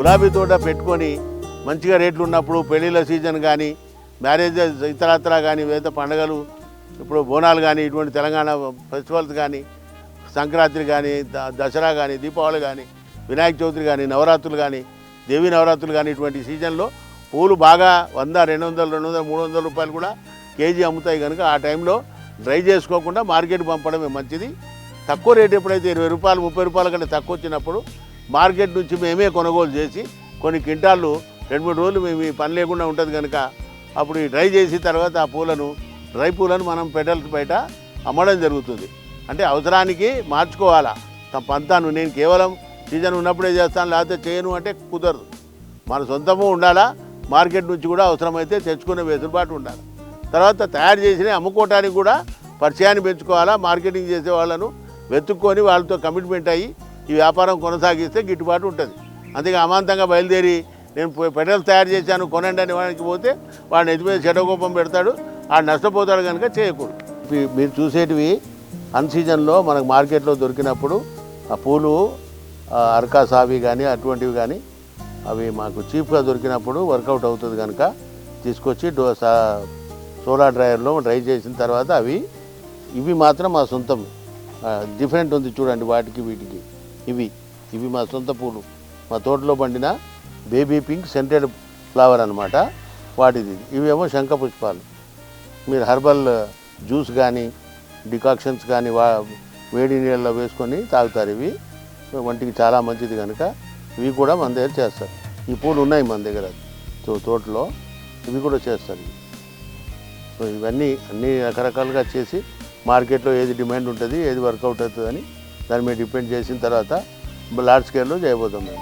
గులాబీ తోట పెట్టుకొని మంచిగా రేట్లు ఉన్నప్పుడు పెళ్ళిళ్ళ సీజన్ కానీ మ్యారేజ్ ఇతరత్ర కానీ వేద పండగలు ఇప్పుడు బోనాలు కానీ ఇటువంటి తెలంగాణ ఫెస్టివల్స్ కానీ సంక్రాంతి కానీ ద- దసరా కానీ దీపావళి కానీ వినాయక చవితి కానీ నవరాత్రులు కానీ దేవి నవరాత్రులు కానీ ఇటువంటి సీజన్లో పూలు బాగా వంద రెండు వందలు రెండు వందలు మూడు వందల రూపాయలు కూడా కేజీ అమ్ముతాయి కనుక ఆ టైంలో డ్రై చేసుకోకుండా మార్కెట్ పంపడమే మంచిది. తక్కువ రేట్ ఎప్పుడైతే ఇరవై రూపాయలు ముప్పై రూపాయల కంటే తక్కువ వచ్చినప్పుడు మార్కెట్ నుంచి మేమే కొనుగోలు చేసి కొన్ని క్వింటాళ్ళు రెండు మూడు రోజులు మేము ఈ పని లేకుండా ఉంటుంది కనుక అప్పుడు ఈ డ్రై చేసి తర్వాత ఆ పూలను డ్రై పూలను మనం పెటల్స్ బయట అమ్మడం జరుగుతుంది. అంటే అవసరానికి మార్చుకోవాలా. తమ పంతాను నేను కేవలం సీజన్ ఉన్నప్పుడే చేస్తాను లేకపోతే చేయను అంటే కుదరదు. మన సొంతము ఉండాలా మార్కెట్ నుంచి కూడా అవసరమైతే తెచ్చుకునే వెసులుబాటు ఉండాలి. తర్వాత తయారు చేసిన అమ్ముకోవటానికి కూడా పరిచయాన్ని పెంచుకోవాలా మార్కెటింగ్ చేసే వాళ్ళను వెతుక్కొని వాళ్ళతో కమిట్మెంట్ అయ్యి ఈ వ్యాపారం కొనసాగిస్తే గిట్టుబాటు ఉంటుంది. అందుకే అమాంతంగా బయలుదేరి నేను పోయి పెట్రోల్ తయారు చేశాను కొనండి అని వాడికి పోతే వాడిని ఎత్తి మీద చెడకోపం పెడతాడు వాడు నష్టపోతాడు కనుక చేయకూడదు. మీరు చూసేటివి అన్ సీజన్లో మనకు మార్కెట్లో దొరికినప్పుడు ఆ పూలు అరకాసావి సావి కానీ అటువంటివి కానీ అవి మాకు చీప్గా దొరికినప్పుడు వర్కౌట్ అవుతుంది కనుక తీసుకొచ్చి డో సా- సోలార్ డ్రైయర్లో డ్రై చేసిన తర్వాత అవి ఇవి మాత్రం మా సొంతం. డిఫరెంట్ ఉంది చూడండి వాటికి వీటికి. ఇవి. ఇవి మా సొంత పూలు. మా తోటలో పండిన బేబీ పింక్ సెంటెడ్ ఫ్లవర్ అనమాట వాటిది. ఇవేమో శంఖ పుష్పాలు. మీరు హర్బల్ జ్యూస్ కానీ డికాక్షన్స్ కానీ వా వేడి నీళ్ళలో వేసుకొని తాగుతారు ఇవి. వంటికి చాలా మంచిది కనుక ఇవి కూడా మన దగ్గర చేస్తారు. ఈ పూలు ఉన్నాయి మన దగ్గర. తోటలో ఇవి కూడా చేస్తారు సో ఇవన్నీ అన్ని రకరకాలుగా చేసి మార్కెట్లో ఏది డిమాండ్ ఉంటుంది ఏది వర్కౌట్ అవుతుందని దాని మీద డిపెండ్ చేసిన తర్వాత లార్జ్ స్కేల్లో చేయబోతాం మేము.